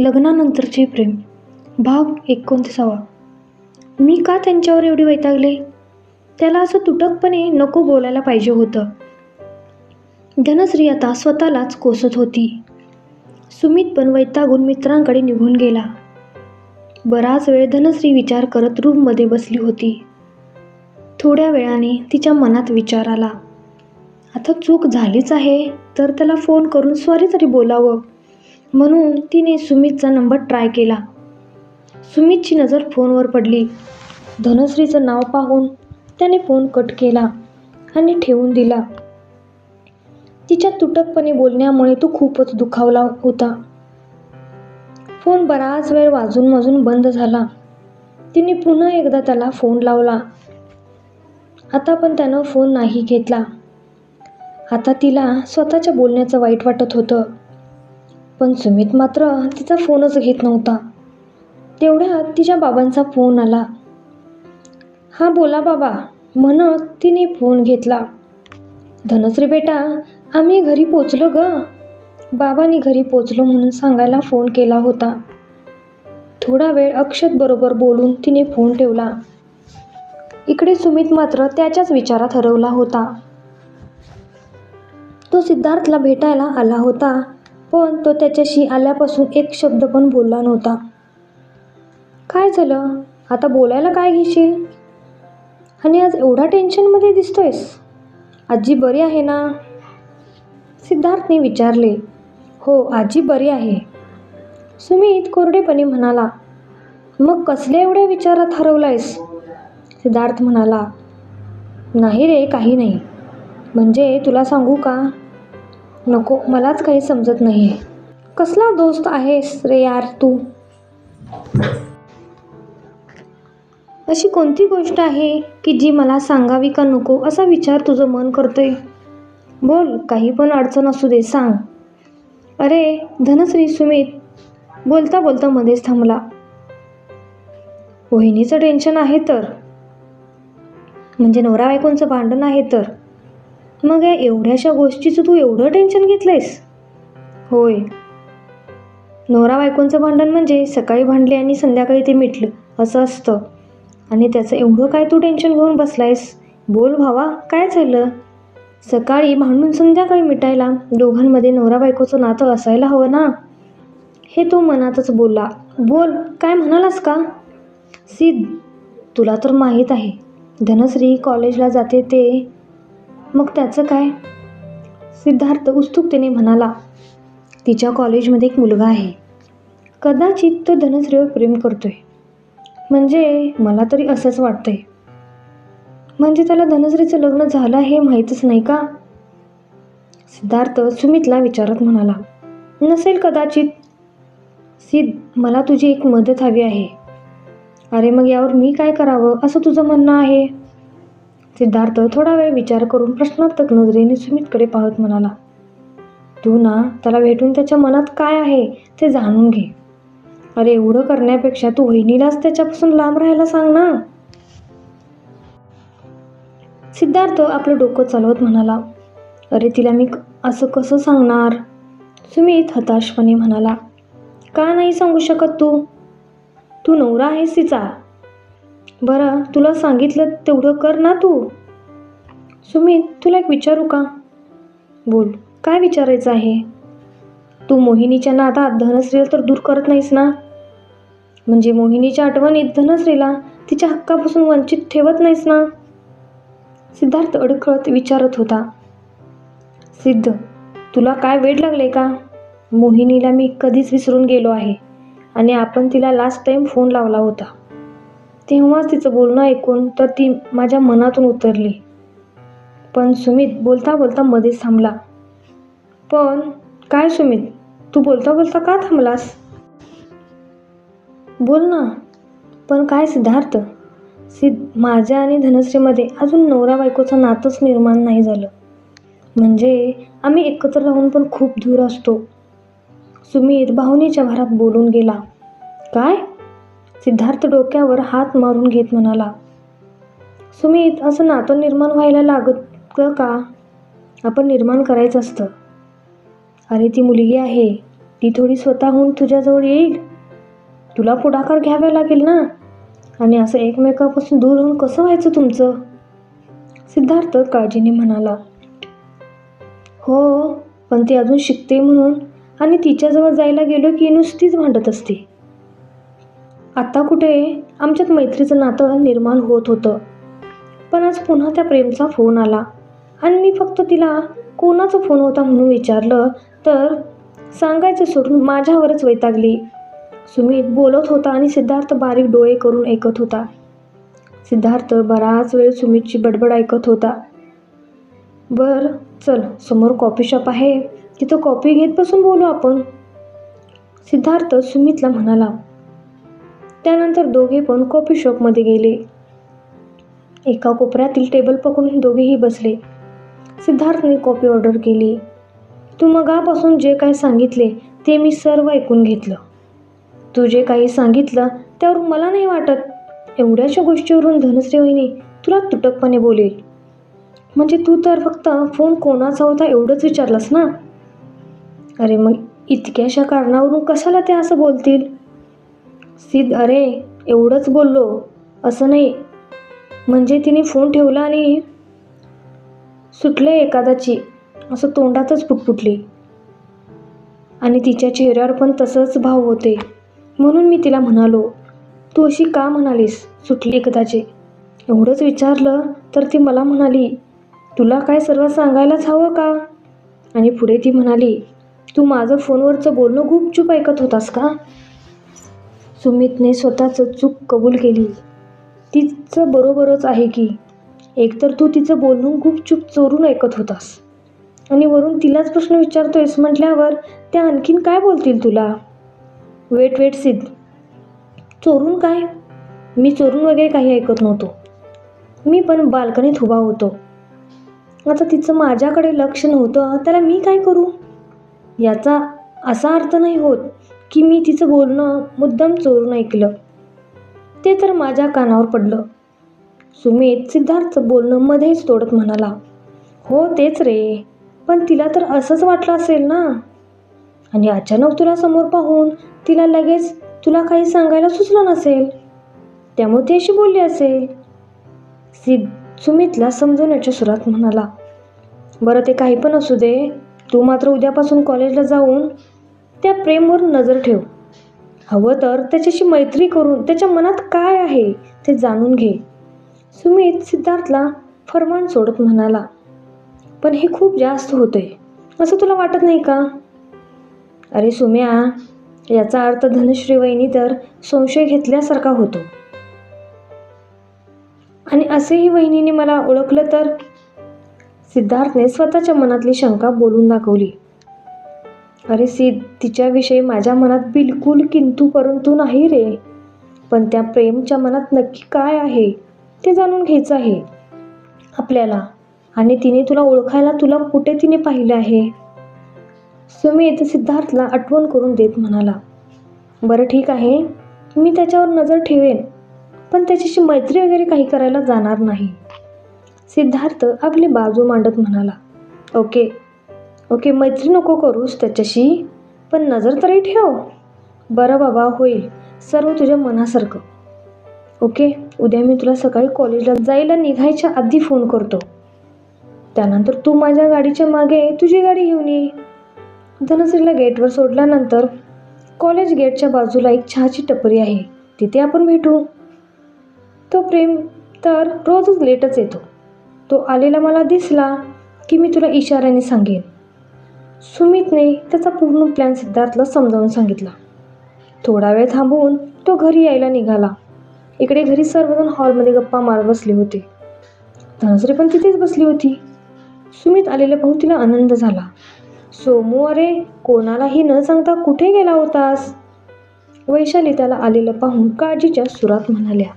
लग्नानंतरचे प्रेम. भाग एकोणतीसावा. मी का त्यांच्यावर एवढी वैतागले? त्याला असं तुटकपणे नको बोलायला पाहिजे होतं. धनश्री आता स्वतःलाच कोसत होती. सुमित पण वैतागून मित्रांकडे निघून गेला. बराच वेळ धनश्री विचार करत रूममध्ये बसली होती. थोड्या वेळाने तिच्या मनात विचार आला. आता चूक झालीच आहे तर त्याला फोन करून सॉरी तरी बोलावं. म्हणून तिने सुमितचा नंबर ट्राय केला. सुमितची नजर फोनवर पडली. धनश्रीचं नाव पाहून त्याने फोन कट केला आणि ठेवून दिला. तिच्या तुटकपणे बोलण्यामुळे तो खूपच दुखावला होता. फोन बराच वेळ वाजून वाजून बंद झाला. तिने पुन्हा एकदा त्याला फोन लावला. आता पण त्यानं फोन नाही घेतला. आता तिला स्वतःच्या बोलण्याचं वाईट वाटत होतं. पण सुमित मात्र तिचा फोनच घेत नव्हता. तेवढ्यात तिच्या बाबांचा फोन आला. हां बोला बाबा म्हणत तिने फोन घेतला. धनश्री बेटा आम्ही घरी पोचलो ग. बाबांनी घरी पोचलो म्हणून सांगायला फोन केला होता. थोडा वेळ अक्षत बरोबर बोलून तिने फोन ठेवला. इकडे सुमित मात्र त्याच्याच विचारात हरवला होता. तो सिद्धार्थला भेटायला आला होता. पण तो त्याच्याशी आल्यापासून एक शब्द पण बोलला नव्हता. काय झालं? आता बोलायला काय घेशील? आणि आज एवढा टेन्शनमध्ये दिसतोयस? आजी बरी आहे ना? सिद्धार्थने विचारले. हो आजी बरी आहे. सुमित कोरडेपणे म्हणाला. मग कसल्या एवढ्या विचारात हरवलायस? सिद्धार्थ म्हणाला. नाही रे काही नाही. म्हणजे तुला सांगू का? नको मलाच काही समजत नाही आहे कसला दोस्त आहेस रे यार तू? अशी कोणती गोष्ट आहे की जी मला सांगावी का नको असा विचार तुझं मन करतोय? बोल काही पण अडचण असू दे सांग. अरे धनश्री सुमित बोलता बोलता मध्येच थांबला. वहिनीचं टेन्शन आहे तर? म्हणजे नवरा बायकोंचं भांडण आहे तर? मग या एवढ्याशा गोष्टीचं तू एवढं टेन्शन घेतलंयस? होय. नवरा बायकोंचं भांडण म्हणजे सकाळी भांडले आणि संध्याकाळी ते मिटलं असं असतं. आणि त्याचं एवढं काय तू टेन्शन घेऊन बसलायस? बोल भावा काय झालं? सकाळी भांडून संध्याकाळी मिटायला दोघांमध्ये नवरा बायकोचं नातं असायला हवं ना? हे तो मनातच बोलला बोल काय म्हणालास का? सिद्ध तुला तर माहीत आहे. धनश्री कॉलेजला जाते ते मग त्याचं काय? सिद्धार्थ उत्सुकतेने म्हणाला तिच्या कॉलेजमध्ये एक मुलगा आहे. कदाचित तो धनश्रीवर प्रेम करतोय. म्हणजे मला तरी असंच वाटतंय. म्हणजे त्याला धनश्रीचं लग्न झालं हे माहीतच नाही का? सिद्धार्थ सुमितला विचारत म्हणाला नसेल कदाचित. सिद्ध मला तुझी एक मदत हवी आहे. अरे मग यावर मी काय करावं? असं तुझं म्हणणं आहे. सिद्धार्थ थोडा वेळ विचार करून प्रश्नार्थक नजरेने सुमितकडे पाहत म्हणाला तू ना त्याला भेटून त्याच्या मनात काय आहे ते जाणून घे. अरे एवढं करण्यापेक्षा तू वहिनीलाच त्याच्यापासून लांब राहायला सांग ना. सिद्धार्थ आपलं डोकं चालवत म्हणाला अरे तिला मी असं कसं सांगणार? सुमित हताशपणे म्हणाला का नाही सांगू शकत तू? तू नवरा आहेस तिचा. बरं तुला सांगितलं तेवढं कर ना तू. सुमित तुला एक विचारू का? बोल काय विचारायचं आहे? तू मोहिनीच्या नादात धनश्रीला तर दूर करत नाहीस ना? म्हणजे मोहिनीच्या आठवणीत धनश्रीला तिच्या हक्कापासून वंचित ठेवत नाहीस ना? सिद्धार्थ अडखळत विचारत होता. सिद्ध तुला काय वेळ लागले का? मोहिनीला मी कधीच विसरून गेलो आहे आणि आपण तिला लास्ट टाईम फोन लावला होता. तेव्हाच तिचं बोलणं ऐकून तर ती माझ्या मनातून उतरली. पण सुमित बोलता बोलता मध्येच थांबला. पण काय सुमित? तू बोलता बोलता का थांबलास? बोल ना. पण काय सिद्धार्थ? सिद्ध माझ्या आणि धनश्रीमध्ये अजून नवरा बायकोचं नातंच निर्माण नाही झालं. म्हणजे आम्ही एकत्र राहून पण खूप दूर असतो. सुमित भावनेच्या भरात बोलून गेला. काय? सिद्धार्थ डोक्यावर हात मारून घेत म्हणाला सुमित असं नातं निर्माण व्हायला लागत का? आपण निर्माण करायचं असतं. अरे ती मुलगी आहे. ती थोडी स्वतःहून तुझ्याजवळ येईल. तुला पुढाकार घ्यावा लागेल ना? आणि असं एकमेकापासून दूर होऊन कसं व्हायचं तुमचं? सिद्धार्थ काळजीने म्हणाला हो पण ती अजून शिकते म्हणून आणि तिच्याजवळ जायला गेलो की नुसतीच भांडत असते. आता कुठे? आमच्यात मैत्रीचं नातं निर्माण होत होतं. पण आज पुन्हा त्या प्रेमचा फोन आला. आणि मी फक्त तिला कोणाचा फोन होता? म्हणून विचारलं तर सांगायचं सोडून माझ्यावरच वैतागली. सुमित बोलत होता आणि सिद्धार्थ बारीक डोळे करून ऐकत होता. सिद्धार्थ बराच वेळ सुमितची बडबड ऐकत होता. बर चल समोर कॉफी शॉप आहे. तिथं कॉफी घेत बसून बोलू आपण. सिद्धार्थ सुमितला म्हणाला त्यानंतर दोघे पण कॉफी शॉपमध्ये गेले. एका कोपऱ्यातील टेबल पकडून दोघेही बसले. सिद्धार्थने कॉफी ऑर्डर केली. तू मगापासून जे काही सांगितले ते मी सर्व ऐकून घेतलं. तू जे काही सांगितलं त्यावर मला नाही वाटत. एवढ्याशा गोष्टीवरून धनश्री वहिनी तुला तुटकपणे बोलेल. म्हणजे तू तर फक्त फोन कोणाचा होता एवढंच विचारलंस ना? अरे मग इतक्याशा कारणावरून कशाला ते असं बोलतील? सिद्ध अरे एवढंच बोललो. असं नाही. म्हणजे तिने फोन ठेवला आणि सुटले एखादाची. असं तोंडातच पुटपुटली. आणि तिच्या चेहऱ्यावर पण तसंच भाव होते. म्हणून मी तिला म्हणालो तू अशी का म्हणालीस? सुटली एकदाचे. एवढंच विचारलं तर ती मला म्हणाली तुला काय सर्व सांगायलाच हवं का? आणि पुढे ती म्हणाली तू माझं फोनवरचं बोलणं गुपचूप ऐकत होतास का? सुमितने स्वतःचं चूक कबूल केली. तिचं बरोबरच आहे की एकतर तू तिचं बोलून खूप चूप चोरून ऐकत होतास. आणि वरून तिलाच प्रश्न विचारतोयस म्हटल्यावर त्या आणखीन काय बोलतील तुला? वेट वेट सिद्ध. चोरून काय? मी चोरून वगैरे काही ऐकत नव्हतो. मी पण बाल्कनीत उभा होतो. आता तिचं माझ्याकडे लक्ष नव्हतं त्याला मी काय करू? याचा असा अर्थ नाही होत. की मी तिचं बोलणं मुद्दाम चोरून ऐकलं. ते तर माझ्या कानावर पडलं. सुमित सिद्धार्थचं बोलणं मध्येच तोडत म्हणाला हो तेच रे. पण तिला तर असंच वाटलं असेल ना? आणि अचानक तुला समोर पाहून तिला लगेच तुला काही सांगायला सुचलं नसेल? त्यामुळे ती अशी बोलली असेल? सिद्ध सुमितला समजवण्याच्या सुरात म्हणाला बरं ते काही पण असू दे. तू मात्र उद्यापासून कॉलेजला जाऊन त्या प्रेमवर नजर ठेव. हवं तर त्याच्याशी मैत्री करून त्याच्या मनात काय आहे ते जाणून घे. सुमित सिद्धार्थला फरमान सोडत म्हणाला पण हे खूप जास्त होते असं तुला वाटत नाही का? अरे सुम्या याचा अर्थ धनश्री वहिनी तर संशय घेतल्यासारखा होतो. आणि असेही वहिनीने मला ओळखलं तर? सिद्धार्थने स्वतःच्या मनातली शंका बोलून दाखवली. अरे सिद्ध तिच्याविषयी माझ्या मनात बिलकुल किंतू परंतु नाही रे. पण त्या प्रेमच्या मनात नक्की काय आहे ते जाणून घ्यायचं आहे. आपल्याला. आणि तिने तुला ओळखायला तुला कुठे तिने पाहिलं आहे? सुमित सिद्धार्थला आठवण करून देत म्हणाला. बरं ठीक आहे मी त्याच्यावर नजर ठेवेन पण त्याच्याशी मैत्री वगैरे काही करायला जाणार नाही. सिद्धार्थ आपली बाजू मांडत म्हणाला. ओके. ओके मैत्री नको करूस त्याच्याशी पण नजर तरी ठेव. बरं बाबा होईल. सर्व तुझ्या मनासारखं. ओके उद्या मी तुला सकाळी कॉलेजला जायला निघायच्या आधी फोन करतो. त्यानंतर तू माझ्या गाडीच्या मागे तुझी गाडी घेऊन ये. धनश्रीला गेटवर सोडल्यानंतर कॉलेज गेटच्या बाजूला एक चहाची टपरी आहे. तिथे आपण भेटू. तो प्रेम तर रोजच लेटच येतो. तो आलेला मला दिसला की मी तुला इशाऱ्याने सांगेन. सुमितने त्याचा पूर्ण प्लॅन सिद्धार्थला समजावून सांगितला. थोडा वेळ थांबवून तो घरी यायला निघाला. इकडे घरी सर्वजण हॉलमध्ये गप्पा मारत बसले होते. धनश्री पण तिथेच बसली होती. सुमित आलेले पाहून तिला आनंद झाला. सोमू अरे कोणालाही न सांगता कुठे गेला होतास? वैशाली त्याला आलेलं पाहून काळजीच्या सुरात म्हणाल्या.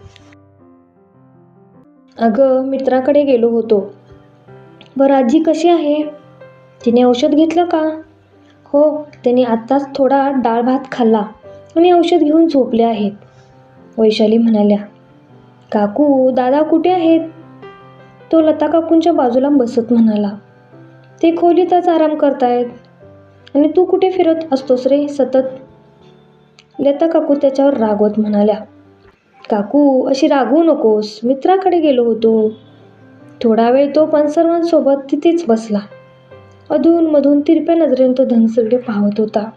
अगं मित्राकडे गेलो होतो. बरं आजी कशी आहे? तिने औषध घेतलं का? हो त्याने आत्ताच थोडा डाळ भात खाल्ला आणि औषध घेऊन झोपले आहेत. वैशाली म्हणाल्या काकू दादा कुठे आहेत? तो लता काकूंच्या बाजूला बसत म्हणाला ते खोलीतच आराम करतायत. आणि तू कुठे फिरत असतोस रे सतत? लता काकू त्याच्यावर रागवत म्हणाल्या काकू अशी रागवू नकोस. मित्राकडे गेलो होतो. थोडा वेळ तो पण सर्वांसोबत तिथेच बसला. अधूनमधून तिरप्या नजरेने तो धनश्रीकडे पाहत होता.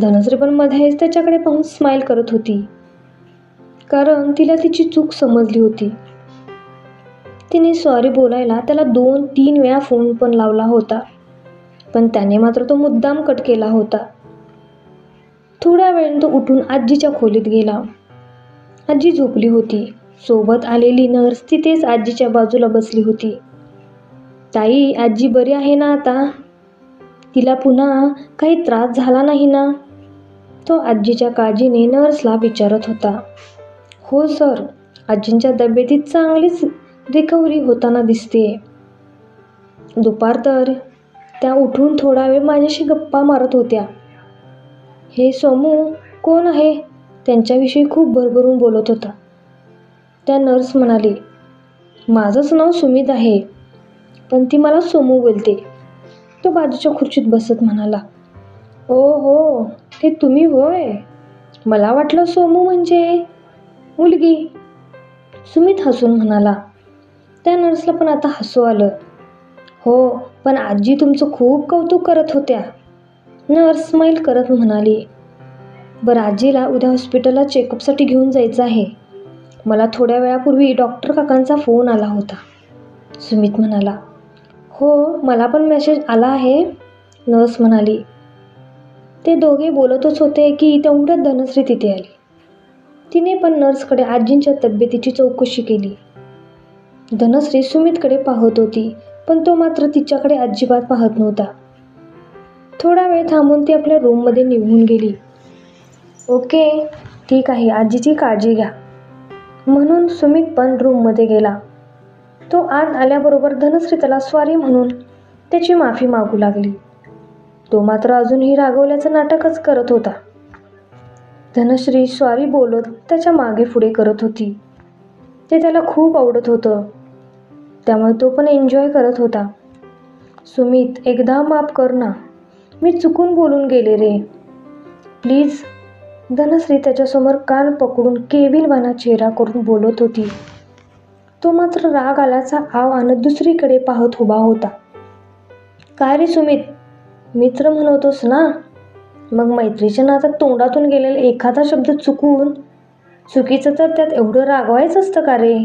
धनश्री पण मध्येच त्याच्याकडे पाहून स्माईल करत होती. कारण तिला तिची चूक समजली होती. तिने सॉरी बोलायला त्याला दोन तीन वेळा फोन पण लावला होता. पण त्याने मात्र तो मुद्दाम कट केला होता. थोड्या वेळाने तो उठून आजीच्या खोलीत गेला. आजी झोपली होती. सोबत आलेली नर्स तिथेच आजीच्या बाजूला बसली होती. ताई आजी बरी आहे ना आता? तिला पुन्हा काही त्रास झाला नाही ना? तो आजीच्या काळजीने नर्सला विचारत होता. हो सर. आजींच्या तब्येतीत चांगलीच रिकव्हरी होताना दिसते. दुपार तर. त्या उठून थोडा वेळ माझ्याशी गप्पा मारत होत्या. हे सोमू कोण आहे? त्यांच्याविषयी खूप भरभरून बोलत होता. त्या नर्स म्हणाली माझंच नाव सुमित आहे. पण ती मला सोमू बोलते. तो बाजूच्या खुर्चीत बसत म्हणाला ओ हो ते तुम्ही होय? मला वाटलं सोमू म्हणजे मुलगी. सुमित हसून म्हणाला त्या नर्सला पण आता हसू आलं. हो पण आजी तुमचं खूप कौतुक करत होत्या. नर्स स्माईल करत म्हणाली बरं आजीला उद्या हॉस्पिटलला चेकअपसाठी घेऊन जायचं आहे. मला थोड्या वेळापूर्वी डॉक्टर काकांचा फोन आला होता. सुमित म्हणाला हो मला पण मेसेज आला आहे नर्स म्हणाली. ते दोघे बोलतच होते की तेवढ्यात धनश्री तिथे आली. तिने पण नर्सकडे आजींच्या तब्येतीची चौकशी केली. धनश्री सुमितकडे पाहत होती पण तो मात्र तिच्याकडे अजिबात पाहत नव्हता. थोडा वेळ थांबून ती आपल्या रूममध्ये निघून गेली. ओके ठीक आहे आजीची काळजी घ्या. म्हणून सुमित पण रूममध्ये गेला. तो आत आल्याबरोबर धनश्री त्याला स्वारी म्हणून त्याची माफी मागू लागली. तो मात्र अजूनही रागवल्याचं नाटकच करत होता. धनश्री स्वारी बोलत त्याच्यामागे पुढे करत होती. ते त्याला खूप आवडत होतं. त्यामुळे तो पण एन्जॉय करत होता. सुमित एकदा माफ कर ना. मी चुकून बोलून गेले रे. प्लीज. धनश्री त्याच्यासमोर कान पकडून केविलवाना चेहरा करून बोलत होती. तो मात्र राग आल्याचा आव आणत दुसरीकडे पाहत उभा होता. काय रे सुमित? मित्र म्हणवतोस ना? मग मैत्रीच्या नात्यात तोंडातून गेलेला एखादा शब्द चुकून चुकीचं तर त्यात एवढं रागवायचं असतं का रे?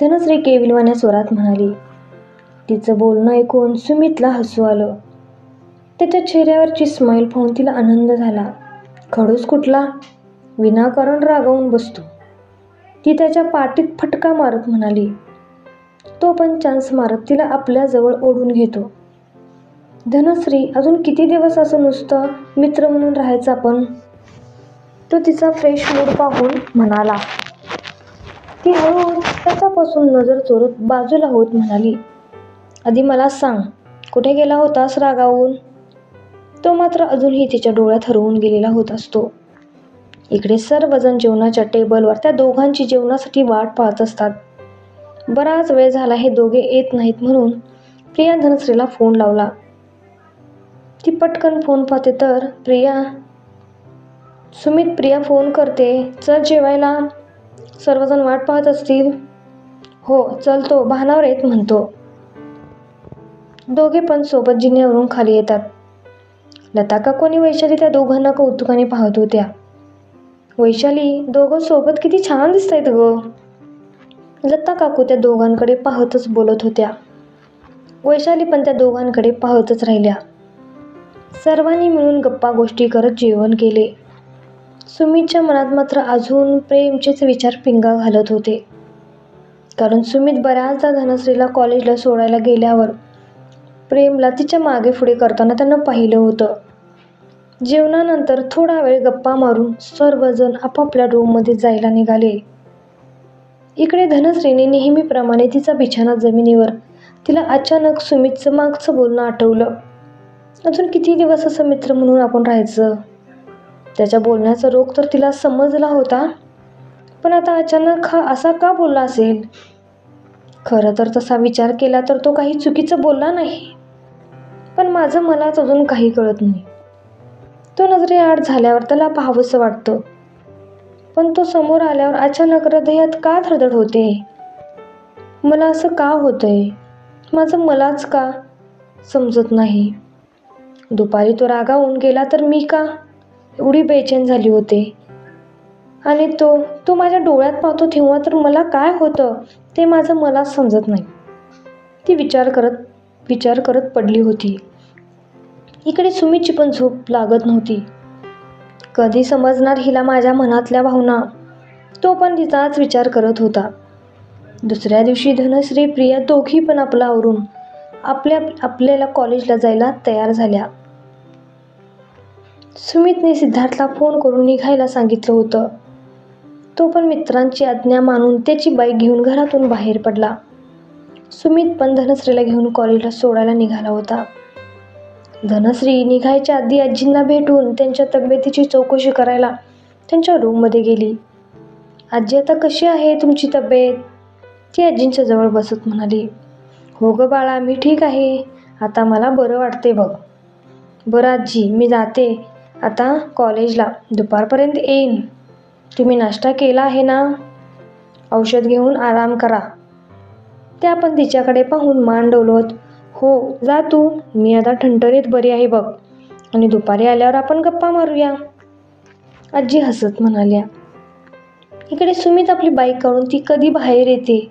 धनश्री केविलवाने स्वरात म्हणाली. तिचं बोलणं ऐकून सुमितला हसू आलं. त्याच्या चेहऱ्यावरची स्माईल पाहून तिला आनंद झाला. खडूस कुठला? विनाकारण रागावून बसतो. ती त्याच्या पाठीत फटका मारत म्हणाली. तो पण चान्स मारत तिला आपल्याजवळ ओढून घेतो. धनश्री अजून किती दिवस असं नुसतं मित्र म्हणून राहायचं आपण तो तिचा फ्रेश मूड पाहून म्हणाला. ती हळूहळू त्याच्यापासून नजर चोरत बाजूला होत म्हणाली. आधी मला सांग कुठे गेला होतास रागावून? तो मात्र अजूनही तिच्या डोळ्यात हरवून गेलेला होत असतो. इकडे सर्वजण जेवणाच्या टेबलवर त्या दोघांची जेवणासाठी वाट पाहत असतात. बराच वेळ झाला हे दोघे येत नाहीत म्हणून प्रिया धनश्रीला फोन लावला. ती पटकन फोन पाहते तर प्रिया सुमित प्रिया फोन करते. चल जेवायला. सर्वजण वाट पाहत असतील. हो चलतो भानावर येत म्हणतो. दोघे पण सोबत जिन्यावरून खाली येतात. लता का कोणी वैशाली त्या दोघांना कौतुकाने पाहत होत्या? वैशाली दोघं सोबत किती छान दिसत आहेत ग. लता काकू त्या दोघांकडे पाहतच बोलत होत्या. वैशाली पण त्या दोघांकडे पाहतच राहिल्या. सर्वांनी मिळून गप्पा गोष्टी करत जेवण केले. सुमितच्या मनात मात्र अजून प्रेमचेच विचार पिंगा घालत होते. कारण सुमित बऱ्याचदा धनश्रीला कॉलेजला सोडायला गेल्यावर प्रेमला तिच्यामागे पुढे करताना त्यांना पाहिलं होतं. जेवणानंतर थोडा वेळ गप्पा मारून सर्वजण आपापल्या रूममध्ये जायला निघाले. इकडे धनश्रीने नेहमीप्रमाणे तिचा बिछाना जमिनीवर तिला अचानक सुमितचं मागचं बोलणं आठवलं. अजून किती दिवस असं मित्र म्हणून आपण राहायचं? त्याच्या बोलण्याचा रोग तर तिला समजला होता. पण आता अचानक हा असा का बोलला असेल? खरं तर तसा विचार केला तर तो काही चुकीचं बोलला नाही. पण माझं मलाच अजून काही कळत नाही. तो नजरेआड झाल्यावर त्याला पाहावंसं वाटतं. पण तो समोर आल्यावर अचानक हृदयात का धडधड होते? मला असं का होतंय? माझं मलाच का? समजत नाही. दुपारी तो रागावून गेला तर मी का? एवढी बेचैन झाली होते. आणि तो तो माझ्या डोळ्यात पाहतो तेव्हा तर मला काय होतं ते माझं मलाच समजत नाही. ती विचार करत विचार करत पडली होती. इकडे सुमितची पण झोप लागत नव्हती. कधी समजणार हिला माझ्या मनातल्या भावना? तो पण तिचाच विचार करत होता. दुसऱ्या दिवशी धनश्री प्रिया दोघी पण आपलं आवरून आपल्या आपल्याला कॉलेजला जायला तयार झाल्या. सुमितने सिद्धार्थला फोन करून निघायला सांगितलं होतं. तो पण मित्रांची आज्ञा मानून त्याची बाईक घेऊन घरातून बाहेर पडला. सुमित पण धनश्रीला घेऊन कॉलेजला सोडायला निघाला होता. धनश्री निघायच्या आधी आजींना भेटून त्यांच्या तब्येतीची चौकशी करायला त्यांच्या रूममध्ये गेली. आजी आता कशी आहे तुमची तब्येत? ती आजींच्या जवळ बसत म्हणाली. हो गं बाळा मी ठीक आहे. आता मला बरं वाटते बघ. बरं आजी मी जाते. आता कॉलेजला. दुपारपर्यंत येईन. तुम्ही नाश्ता केला आहे ना? औषध घेऊन आराम करा. त्या पण तिच्याकडे पाहून मान डोलवत हो जा तू. मी आता ठणठणीत बरी आहे बघ. आणि दुपारी आल्यावर आपण गप्पा मारूया. आजी हसत म्हणाल्या इकडे सुमित आपली बाईक काढून ती कधी बाहेर येते?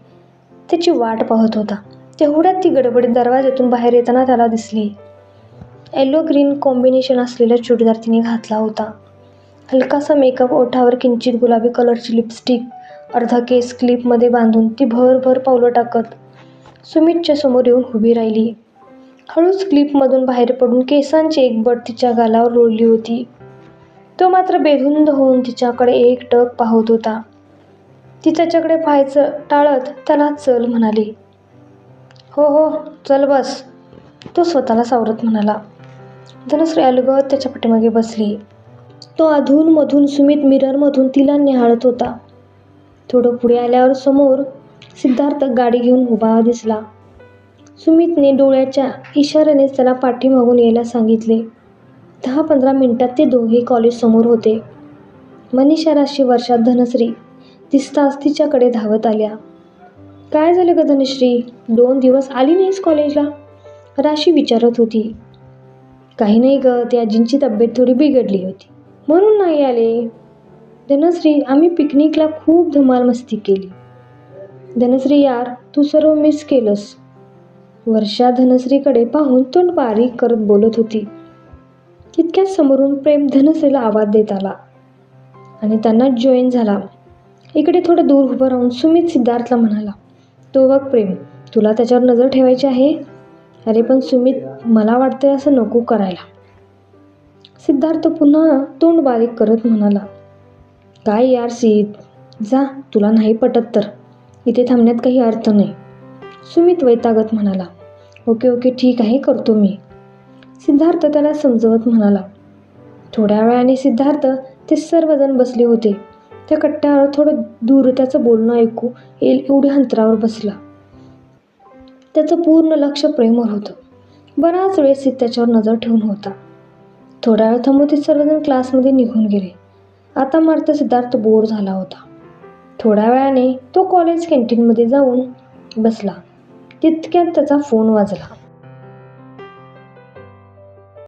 त्याची वाट पाहत होता. तेवढ्यात ती गडबडीत दरवाज्यातून बाहेर येताना त्याला दिसली. येलो ग्रीन कॉम्बिनेशन असलेला चुडीदार तिने घातला होता. हलकासा मेकअप ओठावर किंचित गुलाबी कलरची लिपस्टिक अर्धा केस क्लिपमध्ये बांधून ती भरभर पावलं टाकत सुमितच्या समोर येऊन उभी राहिली. हळूच क्लिपमधून बाहेर पडून केसांची एक बट तिच्या गालावर रोडली होती. तो मात्र बेधुंद होऊन तिच्याकडे एक टक पाहत होता. ती त्याच्याकडे पाहायचं टाळत त्याला चल म्हणाली. हो हो चल बस. तो स्वतःला सावरत म्हणाला. धनश्री अलगत त्याच्या पाठीमागे बसली. तो अधूनमधून सुमित मिररमधून तिला निहाळत होता. थोडं पुढे आल्यावर समोर सिद्धार्थ गाडी घेऊन उभा दिसला. सुमितने डोळ्याच्या इशाऱ्यानेच त्याला पाठीमागून यायला सांगितले. दहा पंधरा मिनिटात ते दोघे कॉलेजसमोर होते. मनीषा राशी वर्षात धनश्री दिसताच तिच्याकडे धावत आल्या. काय झालं ग धनश्री? दोन दिवस आली नाहीस कॉलेजला राशी विचारत होती. काही नाही ग ते आजींची तब्येत थोडी बिघडली होती. म्हणून नाही आले. धनश्री आम्ही पिकनिकला खूप धमाल मस्ती केली. धनश्री यार तू सर्व मिस केलंस. वर्षा धनश्रीकडे पाहून तोंड बारीक करत बोलत होती. तितक्यात समोरून प्रेम धनश्रीला आवाज देत आला. आणि त्यांना जॉईन झाला. इकडे थोडं दूर उभं राहून सुमित सिद्धार्थला म्हणाला तो बघ प्रेम तुला त्याच्यावर नजर ठेवायची आहे? अरे पण सुमित मला वाटतंय असं नको करायला. सिद्धार्थ पुन्हा तोंड बारीक करत म्हणाला काय यार सीत जा तुला नाही पटत तर. इथे थांबण्यात काही अर्थ नाही. सुमित वैतागत म्हणाला ओके ओके ठीक आहे करतो मी. सिद्धार्थ त्याला समजवत म्हणाला थोड्या वेळाने सिद्धार्थ ते सर्वजण बसले होते. त्या कट्ट्यावर थोडं दूर त्याचं बोलणं ऐकू येईल एवढ्या अंतरावर बसला. त्याचं पूर्ण लक्ष प्रेमवर होतं. बराच वेळ सिद्ध त्याच्यावर नजर ठेवून होता. थोड्या वेळ थांबून ते सर्वजण क्लासमध्ये निघून गेले. आता मात्र सिद्धार्थ बोर झाला होता. थोड्या वेळाने तो कॉलेज कॅन्टीनमध्ये जाऊन बसला. तितक्यात त्याचा फोन वाजला.